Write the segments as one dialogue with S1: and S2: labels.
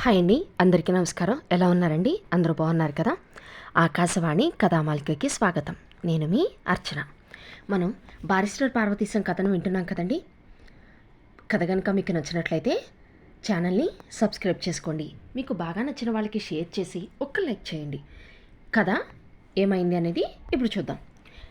S1: Hi అండి అందరికీ నమస్కారం. ఎలా ఉన్నారండి? అందరూ బాగున్నారు కదా? ఆకాశవాణి కథామాలికకి స్వాగతం. నేను మీ అర్చన. మనం బారిస్టర్ పార్వతీశం కథను వింటున్నాం కదండి? కథ కనుక మీకు నచ్చినట్లయితే ఛానల్ని సబ్స్క్రైబ్ చేసుకోండి. మీకు బాగా నచ్చిన వాళ్ళకి షేర్ చేసి ఒక్క లైక్ చేయండి. కథ ఏమైంది అనేది ఇప్పుడు చూద్దాం.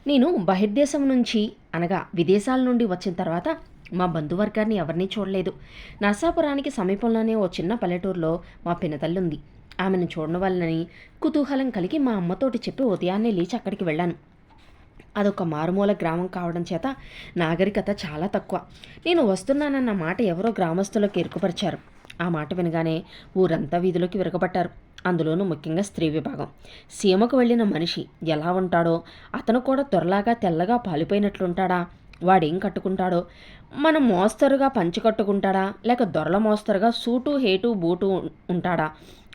S1: నేను బహిర్దేశం నుంచి అనగా విదేశాల నుండి వచ్చిన తర్వాత మా బంధువర్గాన్ని ఎవరినీ చూడలేదు. నర్సాపురానికి సమీపంలోనే ఓ చిన్న పల్లెటూరులో మా పినతల్లి ఉంది ఆమెను చూడడం వల్లనని కుతూహలం కలిగి మా అమ్మతోటి చెప్పి ఉదయాన్నే లేచి అక్కడికి వెళ్ళాను. అదొక మారుమూల గ్రామం కావడం చేత నాగరికత చాలా తక్కువ. నేను వస్తున్నానన్న మాట ఎవరో గ్రామస్తులకు ఎరుకుపరిచారు ఆ మాట వినగానే ఊరంతా వీధిలోకి విరగబట్టారు. అందులోనూ ముఖ్యంగా స్త్రీ విభాగం. సీమకు వెళ్ళిన మనిషి ఎలా ఉంటాడో అతను కూడా త్వరలాగా తెల్లగా పాలిపోయినట్లుంటాడా? వాడేం కట్టుకుంటాడో? మనం మోస్తరుగా పంచి కట్టుకుంటాడా? లేక దొరల మోస్తరుగా సూటు హేటు బూటు ఉంటాడా?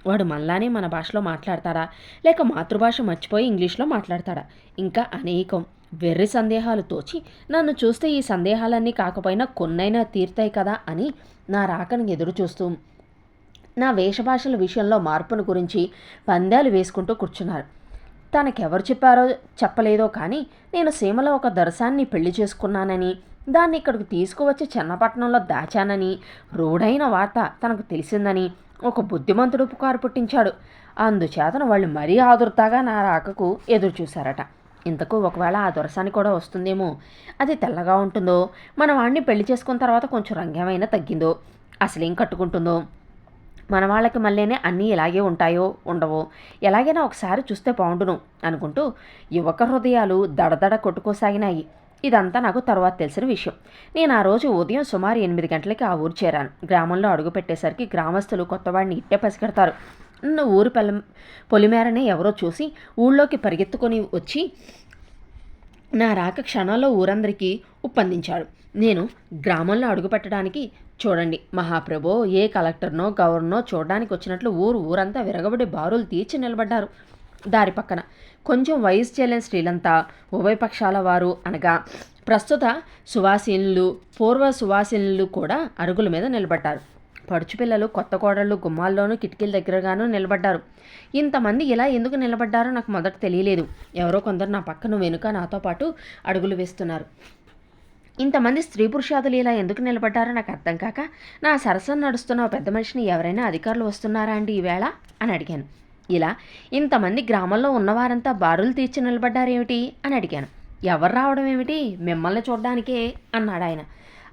S1: వాడు మనలానే మన భాషలో మాట్లాడతాడా? లేక మాతృభాష మర్చిపోయి ఇంగ్లీష్లో మాట్లాడతాడా? ఇంకా అనేకం. వెర్రి సందేహాలు తోచి నన్ను చూస్తే ఈ సందేహాలన్నీ కాకపోయినా కొన్నైనా తీర్తాయి కదా అని నా రాకను ఎదురు చూస్తూ నా వేషభాషల విషయంలో మార్పును గురించి పందాలు వేసుకుంటూ కూర్చున్నారు. తనకెవరు చెప్పారో చెప్పలేదో కానీ నేను సీమలో ఒక దర్శాన్ని పెళ్ళి చేసుకున్నానని దాన్ని ఇక్కడికి తీసుకువచ్చి చిన్నపట్నంలో దాచానని రూఢైన వార్త తనకు తెలిసిందని ఒక బుద్ధిమంతుడు పుకారు పుట్టించాడు. అందుచేతన వాళ్ళు మరీ ఆదుర్తగా నా రాకకు ఎదురు చూశారట ఇంతకు ఒకవేళ ఆ దొరసాని కూడా వస్తుందేమో? అది తెల్లగా ఉంటుందో? మన వాడిని పెళ్ళి చేసుకున్న తర్వాత కొంచెం రంగేమైనా తగ్గిందో? అసలేం కట్టుకుంటుందో? మన వాళ్ళకి మళ్ళీనే అన్నీ ఇలాగే ఉంటాయో ఉండవో ఎలాగైనా ఒకసారి చూస్తే బాగుండును అనుకుంటూ యువక హృదయాలు దడదడ కొట్టుకోసాగినాయి. ఇదంతా నాకు తర్వాత తెలిసిన విషయం. నేను ఆ రోజు ఉదయం సుమారు ఎనిమిది గంటలకి ఆ ఊరు చేరాను. గ్రామంలో అడుగు పెట్టేసరికి గ్రామస్తులు కొత్తవాడిని ఇట్టే పసిగడతారు. నన్ను ఊరు పెళ్ళ పొలిమేరనే ఎవరో చూసి ఊళ్ళోకి పరిగెత్తుకొని వచ్చి నా రాక క్షణాల్లో ఊరందరికీ ఉప్పందించాడు. నేను గ్రామంలో అడుగుపెట్టడానికి చూడండి. మహాప్రభో ఏ కలెక్టర్నో గవర్నో చూడడానికి వచ్చినట్లు ఊరు ఊరంతా విరగబడి బారులు తీర్చి నిలబడ్డారు. దారి పక్కన కొంచెం వయసు చేయలేని స్త్రీలంతా ఉభయ పక్షాల వారు అనగా ప్రస్తుత సువాసీనులు పూర్వ సువాసీనులు కూడా అరుగుల మీద నిలబడ్డారు. పడుచు పిల్లలు కొత్త కోడళ్ళు గుమ్మాల్లోనూ కిటికీల దగ్గరగానూ నిలబడ్డారు. ఇంతమంది ఇలా ఎందుకు నిలబడ్డారో నాకు మొదట తెలియలేదు. ఎవరో కొందరు నా పక్కన వెనుక నాతో పాటు అడుగులు వేస్తున్నారు. ఇంతమంది స్త్రీ పురుషాదులు ఇలా ఎందుకు నిలబడ్డారో నాకు అర్థం కాక నా సరసన నడుస్తున్న పెద్ద మనిషిని ఎవరైనా అధికారులు వస్తున్నారా అండి ఈవేళ అని అడిగాను. ఇలా ఇంతమంది గ్రామంలో ఉన్నవారంతా బారులు తీర్చి నిలబడ్డారేమిటి? అని అడిగాను. ఎవరు రావడం ఏమిటి? మిమ్మల్ని చూడడానికే అన్నాడు ఆయన.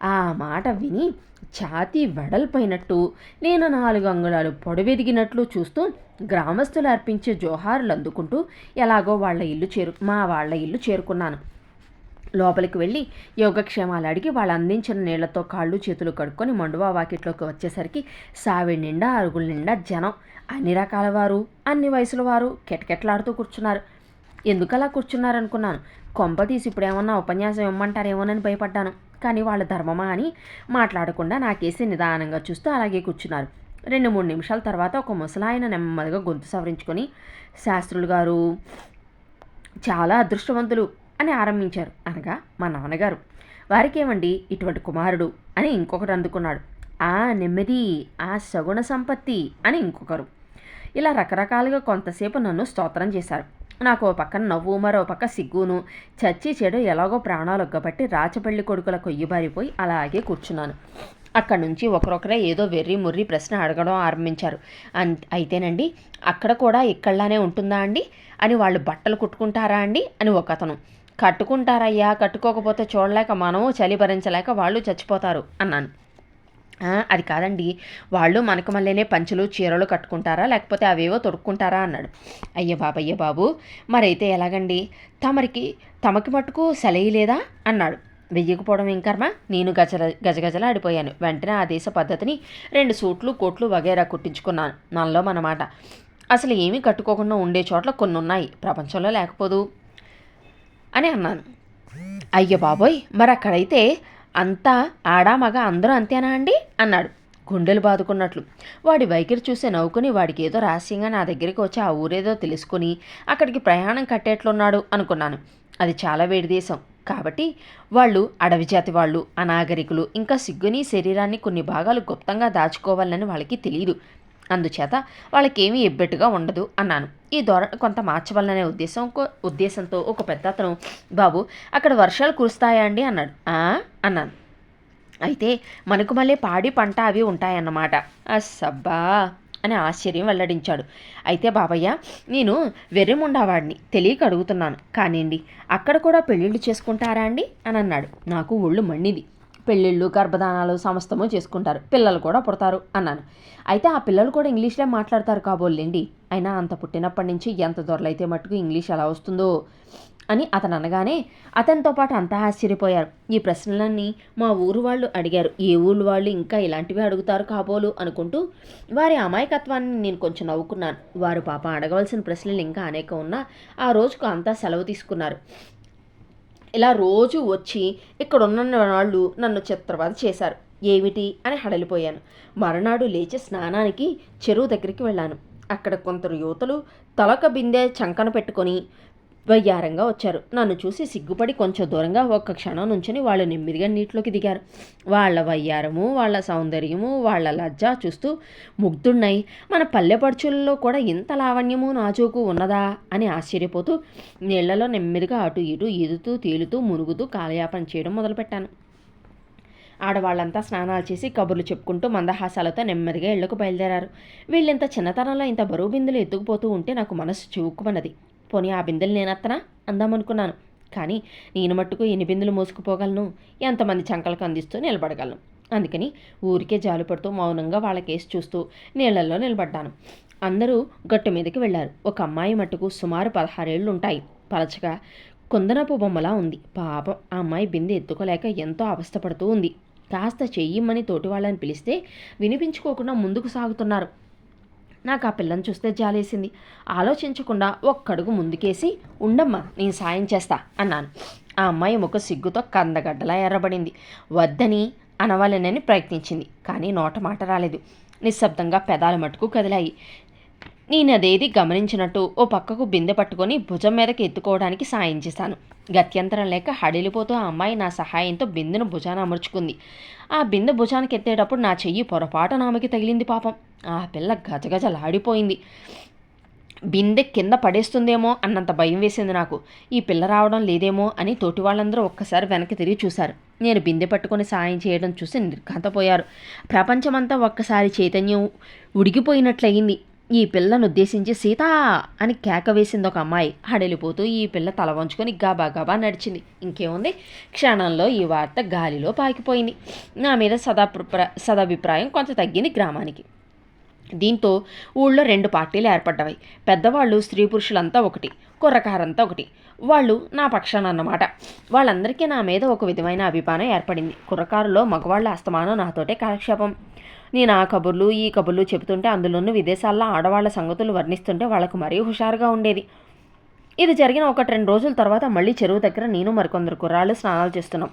S1: ఆ మాట విని ఛాతీ వెడల్పోయినట్టు నేను నాలుగు అంగుళాలు పొడవెదిగినట్లు చూస్తూ గ్రామస్తులు అర్పించే జోహారులు అందుకుంటూ ఎలాగో వాళ్ళ ఇల్లు చేరు మా వాళ్ళ ఇల్లు చేరుకున్నాను. లోపలికి వెళ్ళి యోగక్షేమాలు అడిగి వాళ్ళు అందించిన నీళ్ళతో కాళ్ళు చేతులు కడుక్కొని మండువా వాకిట్లోకి వచ్చేసరికి సావి నిండా అరుగుల నిండా జనం. అన్ని రకాల వారు అన్ని వయసుల వారు కెటకెట్లాడుతూ కూర్చున్నారు. ఎందుకలా కూర్చున్నారనుకున్నాను. కొంప తీసి ఇప్పుడు ఏమన్నా ఉపన్యాసం ఇమ్మంటారేమోనని భయపడ్డాను. కానీ వాళ్ళ ధర్మమా అని మాట్లాడకుండా నాకేసి నిదానంగా చూస్తూ అలాగే కూర్చున్నారు. రెండు మూడు నిమిషాల తర్వాత ఒక ముసలాయన నెమ్మదిగా గొంతు సవరించుకొని శాస్త్రులు గారు చాలా అదృష్టవంతులు. అని ఆరంభించారు. అనగా మా నాన్నగారు. వారికేమండి ఇటువంటి కుమారుడు అని ఇంకొకటి అందుకున్నాడు. ఆ నెమ్మది ఆ సగుణ సంపత్తి అని ఇంకొకరు. ఇలా రకరకాలుగా కొంతసేపు నన్ను స్తోత్రం చేశారు. నాకు ఓ పక్కన నవ్వు మరో పక్క సిగ్గును. చచ్చి చెడు ఎలాగో ప్రాణాలు ఒగ్గబట్టి రాచపల్లి కొడుకుల కొయ్యిబారిపోయి అలాగే కూర్చున్నాను. అక్కడి నుంచి ఒకరొకరే ఏదో వెర్రి ముర్రి ప్రశ్న అడగడం ఆరంభించారు. అన్ అయితేనండి అక్కడ కూడా ఇక్కడలానే ఉంటుందా అండి? అని వాళ్ళు బట్టలు కుట్టుకుంటారా అండి? అని ఒక అతను కట్టుకుంటారయ్యా కట్టుకోకపోతే చూడలేక మనము చలి భరించలేక వాళ్ళు చచ్చిపోతారు అన్నాను. అది కాదండి. వాళ్ళు మనకు మళ్ళీనే పంచులు చీరలు కట్టుకుంటారా లేకపోతే అవేవో తొడుక్కుంటారా అన్నాడు. అయ్య బాబయ్య బాబు మరైతే ఎలాగండి? తమరికి తమకి మటుకు సెలయి లేదా అన్నాడు. వెయ్యకపోవడం ఏం కర్మ? నేను గజల గజగజల ఆడిపోయాను. వెంటనే ఆ దేశ పద్ధతిని రెండు సూట్లు కోట్లు వగేరా కుట్టించుకున్నాను మనలో మనమాట. అసలు ఏమీ కట్టుకోకుండా ఉండే చోట్ల కొన్ని ఉన్నాయి ప్రపంచంలో లేకపోదు. అని అన్నాను. అయ్య బాబోయ్ మరి అక్కడైతే అంతా ఆడా మగ అందరూ అంతేనా అండి? అన్నాడు. గుండెలు బాదుకున్నట్లు. వాడి వైఖరి చూసి నవ్వుకుని వాడికి ఏదో రహస్యంగా నా దగ్గరికి వచ్చి ఆ ఊరేదో తెలుసుకుని అక్కడికి ప్రయాణం కట్టేట్లున్నాడు అనుకున్నాను. అది చాలా వేడి దేశం. కాబట్టి వాళ్ళు అడవి జాతి వాళ్ళు అనాగరికులు ఇంకా సిగ్గుని శరీరాన్ని కొన్ని భాగాలు గుప్తంగా దాచుకోవాలని వాళ్ళకి తెలియదు అందుచేత వాళ్ళకేమీ ఇబ్బెట్టుగా ఉండదు అన్నాను. ఈ ధోరణి కొంత మార్చవలననే ఉద్దేశం ఉద్దేశంతో ఒక పెద్ద అతను బాబు అక్కడ వర్షాలు కురుస్తాయా అండి? అన్నాడు. అన్నాను. అయితే మనకు మళ్ళీ పాడి పంట అవి ఉంటాయన్నమాట. అస్సబ్బా! అని ఆశ్చర్యం వెల్లడించాడు. అయితే బాబయ్య నేను వెర్రిముండావాడిని తెలియక అడుగుతున్నాను. కానివ్వండి అక్కడ కూడా పెళ్ళిళ్ళు చేసుకుంటారా అండి? అని అన్నాడు. నాకు ఒళ్ళు మండింది. పెళ్ళిళ్ళు గర్భధానాలు సమస్తము చేసుకుంటారు. పిల్లలు కూడా పుడతారు అన్నాను. అయితే ఆ పిల్లలు కూడా ఇంగ్లీష్లో మాట్లాడతారు కాబోలేండి అయినా అంత పుట్టినప్పటి నుంచి ఎంత దొరలైతే మటుకు ఇంగ్లీష్ ఎలా వస్తుందో అని అతను అనగానే అతనితో పాటు అంతా ఆశ్చర్యపోయారు. ఈ ప్రశ్నలన్నీ మా ఊరు వాళ్ళు అడిగారు. ఏ ఊరు వాళ్ళు ఇంకా ఇలాంటివి అడుగుతారు కాబోలు అనుకుంటూ వారి అమాయకత్వాన్ని నేను కొంచెం నవ్వుకున్నాను. వారు పాప అడగవలసిన ప్రశ్నలు ఇంకా అనేక ఉన్నా ఆ రోజుకు అంతా సెలవు తీసుకున్నారు. ఇలా రోజు వచ్చి ఇక్కడ ఉన్న వాళ్ళు నన్ను చిత్రవద చేశారు. ఏమిటి? అని హడలిపోయాను. మరునాడు లేచి స్నానానికి చెరువు దగ్గరికి వెళ్ళాను. అక్కడ కొందరు యువతలు తలక బిందె చంకన పెట్టుకొని వయ్యారంగా వచ్చారు. నన్ను చూసి సిగ్గుపడి కొంచెం దూరంగా ఒక్క క్షణం నుంచుని వాళ్ళు నెమ్మదిగా నీటిలోకి దిగారు. వాళ్ళ వయ్యారము వాళ్ళ సౌందర్యము వాళ్ళ లజ్జ చూస్తూ ముగ్ధున్నాయి మన పల్లెపడుచుల్లో కూడా ఇంత లావణ్యము నాజూకు ఉన్నదా అని ఆశ్చర్యపోతూ నీళ్ళలో నెమ్మదిగా అటు ఇటు ఈదుతూ తేలుతూ మునుగుతూ కాలయాపన చేయడం మొదలుపెట్టాను. ఆడవాళ్ళంతా స్నానాలు చేసి కబుర్లు చెప్పుకుంటూ మందహాసాలతో నెమ్మదిగా ఇళ్ళకు బయలుదేరారు. వీళ్ళింత చిన్నతనంలో ఇంత బరువు బిందులు ఎత్తుకుపోతూ ఉంటే నాకు మనసు చివుక్కుమన్నది. పోనీ ఆ బిందెలు నేనత్తనా? అందామనుకున్నాను. కానీ నేను మట్టుకు ఎన్ని బిందులు మోసుకుపోగలను? ఎంతమంది చంకలకు అందిస్తూ నిలబడగలను? అందుకని ఊరికే జాలు పడుతూ మౌనంగా వాళ్ళ కేసు చూస్తూ నీళ్ళలో నిలబడ్డాను. అందరూ గట్టు మీదకి వెళ్ళారు. ఒక అమ్మాయి మట్టుకు సుమారు పదహారేళ్ళు ఉంటాయి పలచగా కుందనపు బొమ్మలా ఉంది. పాపం ఆ అమ్మాయి బిందె ఎత్తుకోలేక ఎంతో అవస్థపడుతూ ఉంది. కాస్త చెయ్యిమ్మని తోటి వాళ్ళని పిలిస్తే వినిపించుకోకుండా ముందుకు సాగుతున్నారు. నాకు ఆ పిల్లని చూస్తే జాలేసింది. ఆలోచించకుండా ఒక్కడుగు ముందుకేసి ఉండమ్మా నేను సాయం చేస్తా అన్నాను. ఆ అమ్మాయి ముఖ సిగ్గుతో కందగడ్డలా ఎర్రబడింది. వద్దని అనవాలనని ప్రయత్నించింది కానీ నోట మాట రాలేదు. నిశ్శబ్దంగా పెదాల మటుకు కదిలాయి. నేను అదేది గమనించినట్టు ఓ పక్కకు బిందె పట్టుకొని భుజం మీదకి ఎత్తుకోవడానికి సాయం చేశాను. గత్యంతరం లేక హడిలిపోతూ ఆ అమ్మాయి నా సహాయంతో బిందెను భుజాన అమర్చుకుంది. ఆ బిందె భుజానికి ఎత్తేటప్పుడు నా చెయ్యి పొరపాటు ఆమెకి తగిలింది పాపం. ఆ పిల్ల గజగజలాడిపోయింది. బిందె కింద పడేస్తుందేమో అన్నంత భయం వేసింది నాకు. ఈ పిల్ల రావడం లేదేమో అని తోటి వాళ్ళందరూ ఒక్కసారి వెనక్కి తిరిగి చూశారు. నేను బిందె పట్టుకొని సాయం చేయడం చూసి నిర్ఘాంతపోయారు. ప్రపంచమంతా ఒక్కసారి చైతన్యం ఉడిగిపోయినట్లయింది. ఈ పిల్లను ఉద్దేశించి సీత అని కేక వేసింది ఒక అమ్మాయి. హడలిపోతూ ఈ పిల్ల తల వంచుకొని గబా గబా నడిచింది. ఇంకేముంది? క్షణంలో ఈ వార్త గాలిలో పాకిపోయింది. నా మీద సదా సదాభిప్రాయం కొంత తగ్గింది గ్రామానికి. దీంతో ఊళ్ళో రెండు పార్టీలు ఏర్పడ్డాయి పెద్దవాళ్ళు స్త్రీ పురుషులంతా ఒకటి కుర్రకారంతా ఒకటి. వాళ్ళు నా పక్షాన అన్నమాట. వాళ్ళందరికీ నా మీద ఒక విధమైన అభిమానం ఏర్పడింది. కుర్రకారులో మగవాళ్ళ అస్తమానం నాతోటే కాలక్షేపం. నేను ఆ కబుర్లు ఈ కబుర్లు చెబుతుంటే అందులోనూ విదేశాల్లో ఆడవాళ్ళ సంగతులు వర్ణిస్తుంటే వాళ్ళకు మరీ హుషారుగా ఉండేది. ఇది జరిగిన ఒకటి రెండు రోజుల తర్వాత మళ్ళీ చెరువు దగ్గర నేను మరికొందరు కుర్రాళ్ళు స్నానాలు చేస్తున్నాం.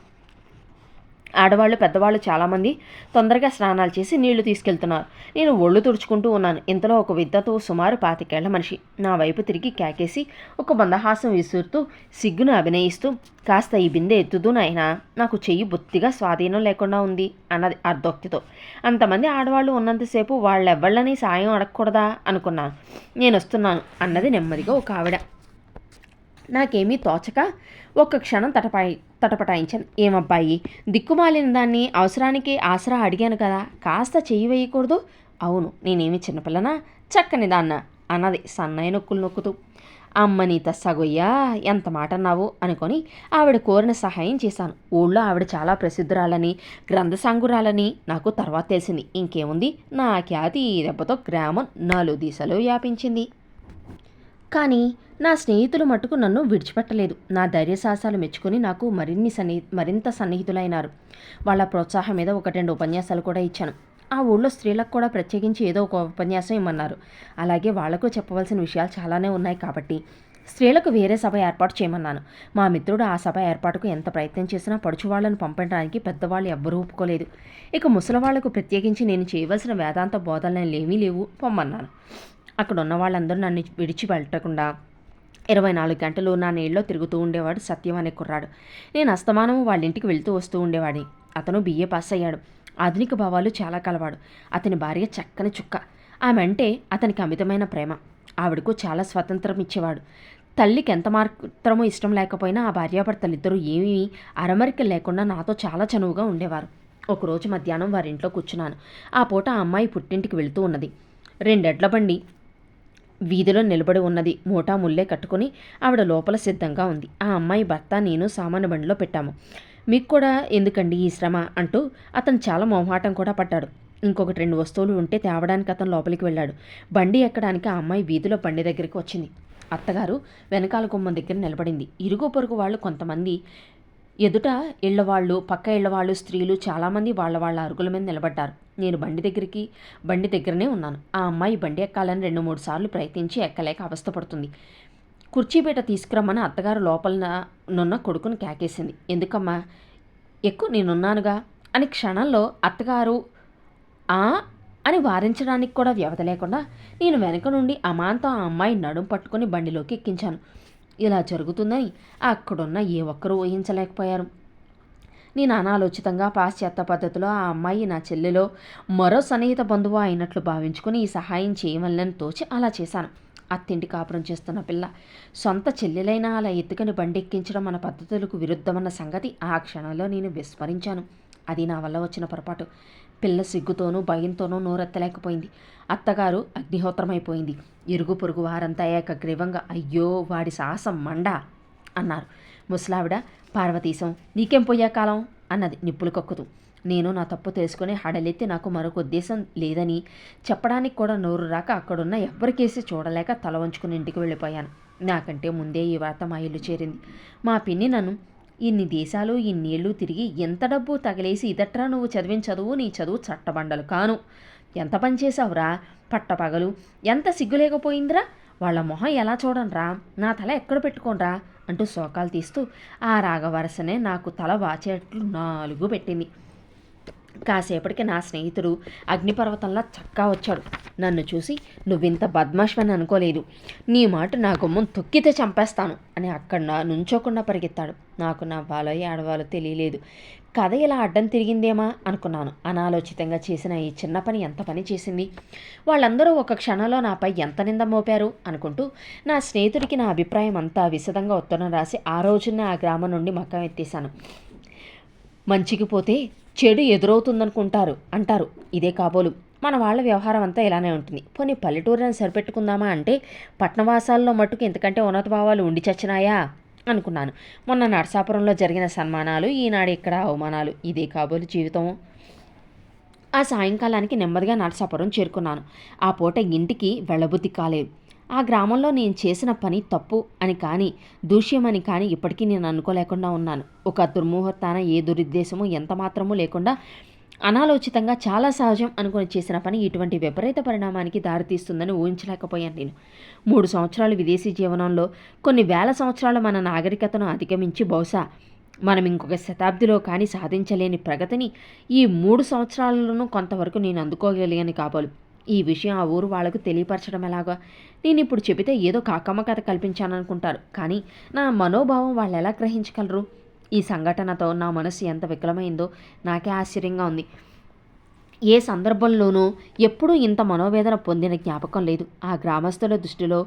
S1: ఆడవాళ్ళు పెద్దవాళ్ళు చాలామంది తొందరగా స్నానాలు చేసి నీళ్ళు తీసుకెళ్తున్నారు. నేను ఒళ్ళు తుడుచుకుంటూ ఉన్నాను. ఇంతలో ఒక విద్దతో సుమారు పాతికేళ్ళ మనిషి నా వైపు తిరిగి కేకేసి ఒక బందహాసం విసురుతూ సిగ్గును అభినయిస్తూ కాస్త ఈ బిందె ఎత్తుదు నాయనా నాకు చెయ్యి బొత్తిగా స్వాధీనం లేకుండా ఉంది అన్నది అర్ధోక్తితో. అంతమంది ఆడవాళ్ళు ఉన్నంతసేపు వాళ్ళెవ్వళ్ళని సాయం అడగకూడదా? అనుకున్నాను. నేను వస్తున్నాను అన్నది నెమ్మదిగా ఒక ఆవిడ. నాకేమీ తోచక ఒక్క క్షణం తటపాయి తటపటాయించాను. ఏమబ్బాయి దిక్కుమాలిన దాన్ని అవసరానికి ఆసరా అడిగాను కదా కాస్త చెయ్యి వేయకూడదు? అవును నేనేమి చిన్నపిల్లనా? చక్కని దాన్న అన్నది సన్నయ్య నొక్కులు నొక్కుతూ. అమ్మ నీ తస్సగొయ్యా ఎంత మాట అన్నావు అనుకొని ఆవిడ కోరిన సహాయం చేశాను. ఊళ్ళో ఆవిడ చాలా ప్రసిద్ధురాలని గ్రంథసాంగురాలని నాకు తర్వాత తెలిసింది. ఇంకేముంది? నా ఖ్యాతి దెబ్బతో గ్రామం నాలుగు దిశలో వ్యాపించింది. కానీ నా స్నేహితులు మటుకు నన్ను విడిచిపెట్టలేదు. నా ధైర్యసాహసాలు మెచ్చుకొని నాకు మరిన్ని సన్ని మరింత సన్నిహితులైనారు. వాళ్ళ ప్రోత్సాహం మీద ఒకటి రెండు ఉపన్యాసాలు కూడా ఇచ్చాను. ఆ ఊళ్ళో స్త్రీలకు కూడా ప్రత్యేకించి ఏదో ఒక ఉపన్యాసం ఇమ్మన్నారు. అలాగే వాళ్ళకు చెప్పవలసిన విషయాలు చాలానే ఉన్నాయి కాబట్టి స్త్రీలకు వేరే సభ ఏర్పాటు చేయమన్నాను. మా మిత్రుడు ఆ సభ ఏర్పాటుకు ఎంత ప్రయత్నం చేసినా పడుచువాళ్ళను పంపడానికి పెద్దవాళ్ళు ఎవ్వరూ ఒప్పుకోలేదు. ఇక ముసలివాళ్ళకు ప్రత్యేకించి నేను చేయవలసిన వేదాంత బోధనలు ఏమీ లేవు పొమ్మన్నాను. అక్కడ ఉన్న వాళ్ళందరూ నన్ను విడిచి వెళ్ళకుండా ఇరవై నాలుగు గంటలు నా నీళ్ళలో తిరుగుతూ ఉండేవాడు సత్యం అనే కుర్రాడు. నేను అస్తమానము వాళ్ళ ఇంటికి వెళ్తూ వస్తూ ఉండేవాడిని. అతను బిఏ పాస్ అయ్యాడు. ఆధునిక భావాలు చాలా కలవాడు. అతని భార్య చక్కని చుక్క. ఆమె అంటే అతనికి అమితమైన ప్రేమ. ఆవిడకు చాలా స్వతంత్రం ఇచ్చేవాడు. తల్లికి ఎంత మాత్రమూ ఇష్టం లేకపోయినా ఆ భార్యాభర్తలిద్దరూ ఏమీ అరమరిక లేకుండా నాతో చాలా చనువుగా ఉండేవారు. ఒకరోజు మధ్యాహ్నం వారింట్లో కూర్చున్నాను. ఆ పూట ఆ అమ్మాయి పుట్టింటికి వెళుతూ ఉన్నది. రెండెడ్ల బండి వీధిలో నిలబడి ఉన్నది. మూటా ముల్లే కట్టుకుని ఆవిడ లోపల సిద్ధంగా ఉంది. ఆ అమ్మాయి భర్త నేను సామాన్య బండిలో పెట్టాము. మీకు కూడా ఎందుకండి ఈ శ్రమ? అంటూ అతను చాలా మొహమాటం కూడా పడ్డాడు. ఇంకొకటి రెండు వస్తువులు ఉంటే తేవడానికి అతను లోపలికి వెళ్ళాడు. బండి ఎక్కడానికి ఆ అమ్మాయి వీధిలో బండి దగ్గరికి వచ్చింది. అత్తగారు వెనకాల గుమ్మం దగ్గర నిలబడింది. ఇరుగు పొరుగు వాళ్ళు కొంతమంది ఎదుట ఇళ్ళవాళ్ళు పక్క ఇళ్ళవాళ్ళు స్త్రీలు చాలామంది వాళ్ళ వాళ్ళ అరుగుల మీద నిలబడ్డారు. నేను బండి దగ్గరికి బండి దగ్గరనే ఉన్నాను. ఆ అమ్మాయి బండి ఎక్కాలని రెండు మూడు సార్లు ప్రయత్నించి ఎక్కలేక అవస్థపడుతుంది కుర్చీపేట తీసుకురమ్మని అత్తగారు లోపల నున్న కొడుకుని కేకేసింది. ఎందుకమ్మా? ఎక్కువ నేనున్నానుగా? అని క్షణంలో అత్తగారు ఆ? అని వారించడానికి కూడా వ్యవధ లేకుండా నేను వెనక నుండి అమాంతం ఆ అమ్మాయి నడుం పట్టుకొని బండిలోకి ఎక్కించాను. ఇలా జరుగుతుందని అక్కడున్న ఏ ఒక్కరూ ఊహించలేకపోయారు. నేను అనాలోచితంగా పాశ్చాత్య పద్ధతిలో ఆ అమ్మాయి నా చెల్లెలో మరో సన్నిహిత బంధువు అయినట్లు భావించుకుని ఈ సహాయం చేయవల్లని తోచి అలా చేశాను. అత్తింటి కాపురం చేస్తున్న పిల్ల. సొంత చెల్లెలైనా అలా ఎత్తుకని బండెక్కించడం మన పద్ధతులకు విరుద్ధమన్న సంగతి ఆ క్షణంలో నేను విస్మరించాను. అది నా వల్ల వచ్చిన పొరపాటు. పిల్ల సిగ్గుతోనూ భయంతోనూ నోరెత్తలేకపోయింది. అత్తగారు అగ్నిహోత్రమైపోయింది. ఇరుగు పొరుగు వారంతా ఏకగ్రీవంగా అయ్యో వాడి సాహసం మండా అన్నారు. ముసలావిడ పార్వతీశం నీకేం పోయే కాలం అన్నది నిప్పులు కక్కుతూ. నేను నా తప్పు తెలుసుకుని హడలెత్తి నాకు మరొక ఉద్దేశం లేదని చెప్పడానికి కూడా నోరు రాక అక్కడున్న ఎవ్వరికేసి చూడలేక తల వంచుకుని ఇంటికి వెళ్ళిపోయాను. నాకంటే ముందే ఈ వార్త మా ఇల్లు చేరింది. మా పిన్ని నన్ను ఇన్ని దేశాలు ఇన్నేళ్ళు తిరిగి ఎంత డబ్బు తగిలేసి ఇదట్రా నువ్వు చదివిన చదువు నీ చదువు చట్టబండలు కాను. ఎంత పని చేసావురా పట్టపగలు ఎంత సిగ్గు లేకపోయిందిరా వాళ్ళ మొహం ఎలా చూడనరా నా తల ఎక్కడ పెట్టుకోనరా అంటూ శోకాలు తీస్తూ ఆ రాగవరసనే నాకు తల వాచేట్లు నాలుగు పెట్టింది. కాసేపటికి నా స్నేహితుడు అగ్నిపర్వతంలా చక్కా వచ్చాడు. నన్ను చూసి నువ్వింత బద్మాష్మని అనుకోలేదు. నీ మాట నా గుమ్మం తొక్కితే చంపేస్తాను అని అక్కడ నా నుంచోకుండా పరిగెత్తాడు. నాకు నా బాలో ఏడవాలో తెలియలేదు. కథ ఇలా అడ్డం తిరిగిందేమా అనుకున్నాను. అనాలోచితంగా చేసిన ఈ చిన్న పని ఎంత పని చేసింది? వాళ్ళందరూ ఒక క్షణంలో నాపై ఎంత నింద మోపారు అనుకుంటూ నా స్నేహితుడికి నా అభిప్రాయం అంతా విశదంగా ఉత్తరం రాసి ఆ రోజున ఆ గ్రామం నుండి మక్కం ఎత్తేశాను. మంచికి పోతే చెడు ఎదురవుతుందనుకుంటారు అంటారు. ఇదే కాబోలు. మన వాళ్ళ వ్యవహారం అంతా ఇలానే ఉంటుంది. పోనీ పల్లెటూరుని సరిపెట్టుకుందామా అంటే పట్టణవాసాల్లో మట్టుకు ఎందుకంటే ఉన్నత భావాలు ఉండి చచ్చినాయా? అనుకున్నాను. మొన్న నరసాపురంలో జరిగిన సన్మానాలు ఈనాడు ఇక్కడ అవమానాలు. ఇదే కాబోలు జీవితం. ఆ సాయంకాలానికి నెమ్మదిగా నరసాపురం చేరుకున్నాను. ఆ పూట ఇంటికి వెళ్ళబుద్ధి కాలేదు. ఆ గ్రామంలో నేను చేసిన పని తప్పు అని కానీ దూష్యమని కానీ ఇప్పటికీ నేను అనుకోలేకుండా ఉన్నాను. ఒక దుర్ముహూర్తాన ఏ దురుద్దేశము ఎంత మాత్రమూ లేకుండా అనాలోచితంగా చాలా సహజం అనుకుని చేసిన పని ఇటువంటి విపరీత పరిణామానికి దారితీస్తుందని ఊహించలేకపోయాను నేను. మూడు సంవత్సరాలు విదేశీ జీవనంలో కొన్ని వేల సంవత్సరాల మన నాగరికతను అధిగమించి బహుశా మనం ఇంకొక శతాబ్దిలో కానీ సాధించలేని ప్రగతిని ఈ మూడు సంవత్సరాలలోనూ కొంతవరకు నేను అందుకోగలిగాను కాబోలు. ఈ విషయం ఆ ఊరు వాళ్ళకు తెలియపరచడం ఎలాగా? నేను ఇప్పుడు చెబితే ఏదో కాకమ్మ కథ కల్పించాననుకుంటారు. కానీ నా మనోభావం వాళ్ళు ఎలా గ్రహించగలరు? ఈ సంఘటనతో నా మనసు ఎంత వికలమైందో నాకే ఆశ్చర్యంగా ఉంది. ఏ సందర్భంలోనూ ఎప్పుడూ ఇంత మనోవేదన పొందిన జ్ఞాపకం లేదు. ఆ గ్రామస్తుల దృష్టిలో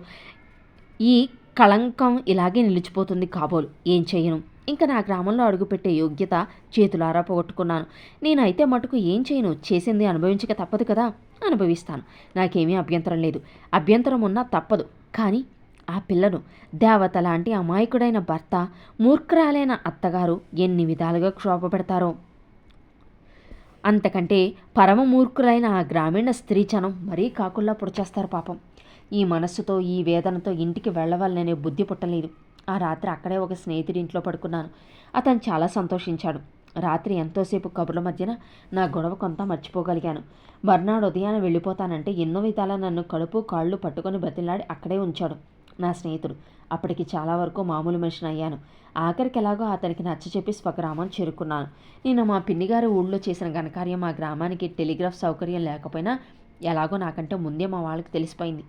S1: ఈ కళంకం ఇలాగే నిలిచిపోతుంది కాబోలు. ఏం చేయను? ఇంకా నా గ్రామంలో అడుగుపెట్టే యోగ్యత చేతులారా పోగొట్టుకున్నాను. నేనైతే మటుకు ఏం చేయను? చేసింది అనుభవించక తప్పదు కదా? అనుభవిస్తాను. నాకేమీ అభ్యంతరం లేదు. అభ్యంతరం ఉన్నా తప్పదు. కానీ ఆ పిల్లను దేవత లాంటి అమాయకుడైన భర్త మూర్ఖరాలైన అత్తగారు ఎన్ని విధాలుగా క్షోభ పెడతారో అంతకంటే పరమ మూర్ఖులైన ఆ గ్రామీణ స్త్రీచనం మరీ కాకుండా పొడిచేస్తారు పాపం. ఈ మనస్సుతో ఈ వేదనతో ఇంటికి వెళ్ళవాలనే బుద్ధి పుట్టలేదు. ఆ రాత్రి అక్కడే ఒక స్నేహితుడి ఇంట్లో పడుకున్నాను. అతను చాలా సంతోషించాడు. రాత్రి ఎంతోసేపు కబుర్ల మధ్యన నా గొడవ కొంత మర్చిపోగలిగాను. మర్నాడు ఉదయాన వెళ్ళిపోతానంటే ఎన్నో విధాలా నన్ను కడుపు కాళ్ళు పట్టుకొని బతిలాడి అక్కడే ఉంచాడు నా స్నేహితుడు. అప్పటికి చాలా వరకు మామూలు మనిషిని అయ్యాను. ఆఖరికి ఎలాగో అతనికి నచ్చ చెప్పి స్వగ్రామం చేరుకున్నాను. నేను మా పిన్నిగారి ఊళ్ళో చేసిన ఘనకార్యం మా గ్రామానికి టెలిగ్రాఫ్ సౌకర్యం లేకపోయినా ఎలాగో నాకంటే ముందే మా వాళ్ళకి తెలిసిపోయింది.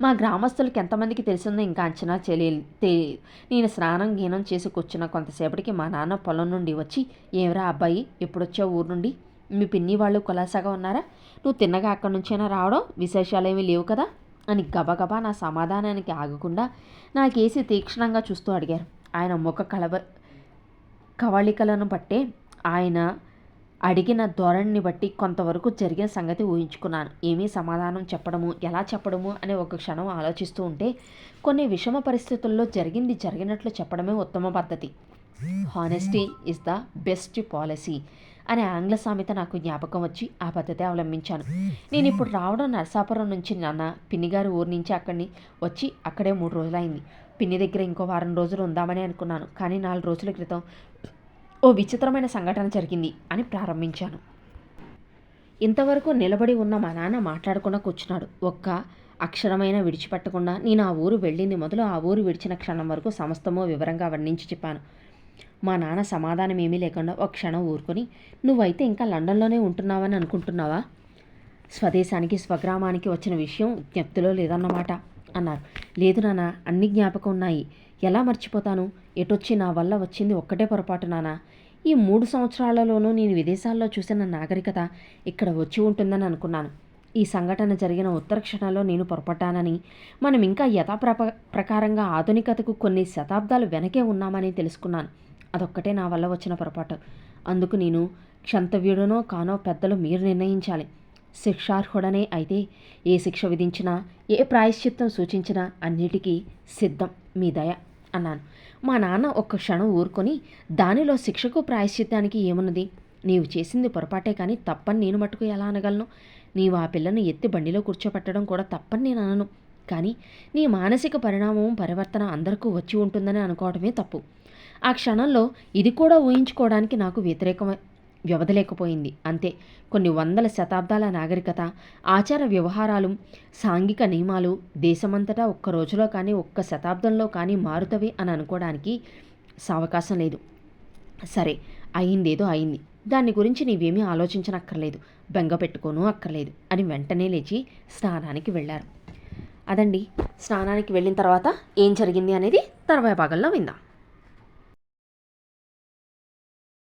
S1: మా గ్రామస్తులకు ఎంతమందికి తెలిసిందో ఇంకా అంచనా తెలియదు నేను స్నానం గీనం చేసి కూర్చున్న కొంతసేపటికి మా నాన్న పొలం నుండి వచ్చి ఏమరా అబ్బాయి ఎప్పుడొచ్చావు ఊరు నుండి? మీ పిన్ని వాళ్ళు కులాసాగా ఉన్నారా? నువ్వు తిన్నగా అక్కడి నుంచైనా రావడం విశేషాలు ఏమీ లేవు కదా? అని గబగబా నా సమాధానానికి ఆగకుండా నాకేసి తీక్షణంగా చూస్తూ అడిగారు. ఆయన ముఖ కలవ కవళికలను బట్టే ఆయన అడిగిన ధోరణిని బట్టి కొంతవరకు జరిగిన సంగతి ఊహించుకున్నాను. ఏమీ సమాధానం చెప్పడము ఎలా చెప్పడము అనే ఒక క్షణం ఆలోచిస్తూ ఉంటే కొన్ని విషమ పరిస్థితుల్లో జరిగింది జరిగినట్లు చెప్పడమే ఉత్తమ పద్ధతి. Honesty is the best policy అనే ఆంగ్ల సామెత నాకు జ్ఞాపకం వచ్చి ఆ పద్ధతి అవలంబించాను. నేను ఇప్పుడు రావడం నరసాపురం నుంచి నాన్న పిన్నిగారు ఊరి నుంచి అక్కడిని వచ్చి అక్కడే మూడు రోజులైంది. పిన్ని దగ్గర ఇంకో వారం రోజులు ఉందామని అనుకున్నాను. కానీ నాలుగు రోజుల క్రితం ఓ విచిత్రమైన సంఘటన జరిగింది అని ప్రారంభించాను. ఇంతవరకు నిలబడి ఉన్న మా నాన్న మాట్లాడకుండా కూర్చున్నాడు. ఒక్క అక్షరమైన విడిచిపెట్టకుండా నేను ఆ ఊరు వెళ్ళింది మొదలు ఆ ఊరు విడిచిన క్షణం వరకు సమస్తమో వివరంగా వర్ణించి చెప్పాను. మా నాన్న సమాధానం ఏమీ లేకుండా ఒక క్షణం ఊరుకొని నువ్వైతే ఇంకా లండన్లోనే ఉంటున్నావని అనుకుంటున్నావా? స్వదేశానికి స్వగ్రామానికి వచ్చిన విషయం జ్ఞప్తిలో లేదన్నమాట. అన్నారు. లేదు నాన్న అన్ని జ్ఞాపకం ఉన్నాయి. ఎలా మర్చిపోతాను? ఎటొచ్చి నా వల్ల వచ్చింది ఒక్కటే పొరపాటు నాన్న. ఈ మూడు సంవత్సరాలలోనూ నేను విదేశాల్లో చూసిన నాగరికత ఇక్కడ వచ్చి ఉంటుందని అనుకున్నాను. ఈ సంఘటన జరిగిన ఉత్తర క్షణంలో నేను పొరపడ్డానని మనం ఇంకా యథాప్రప ప్రకారంగా ఆధునికతకు కొన్ని శతాబ్దాలు వెనకే ఉన్నామని తెలుసుకున్నాను. అదొక్కటే నా వల్ల వచ్చిన పొరపాటు. అందుకు నేను క్షంతవ్యుడనో కానో పెద్దలు మీరు నిర్ణయించాలి. శిక్షార్హుడనే అయితే ఏ శిక్ష విధించినా ఏ ప్రాయశ్చిత్తం సూచించినా అన్నిటికీ సిద్ధం మీ దయ అన్నాను. మా నాన్న ఒక్క క్షణం ఊరుకొని దానిలో శిక్షకు ప్రాయశ్చిత్తానికి ఏమున్నది? నీవు చేసింది పొరపాటే కానీ తప్పని నేను మట్టుకు ఎలా అనగలను? నీవు ఆ పిల్లను ఎత్తి బండిలో కూర్చోపెట్టడం కూడా తప్పని నేను అనను. కానీ నీ మానసిక పరిణామం పరివర్తన అందరికీ వచ్చి ఉంటుందని అనుకోవడమే తప్పు. ఆ క్షణంలో ఇది కూడా ఊహించుకోవడానికి నాకు వ్యతిరేకమే వ్యవధలేకపోయింది. అంతే. కొన్ని వందల శతాబ్దాల నాగరికత ఆచార వ్యవహారాలు సాంఘిక నియమాలు దేశమంతటా ఒక్క రోజులో కానీ ఒక్క శతాబ్దంలో కానీ మారుతవి అని అనుకోవడానికి సావకాశం లేదు. సరే అయిందేదో అయింది దాని గురించి నీవేమీ ఆలోచించనక్కర్లేదు. బెంగ పెట్టుకోను అక్కర్లేదు అని వెంటనే లేచి స్నానానికి వెళ్ళారు. అదండి. స్నానానికి వెళ్ళిన తర్వాత ఏం జరిగింది అనేది తర్వాత భాగంలో విందాం.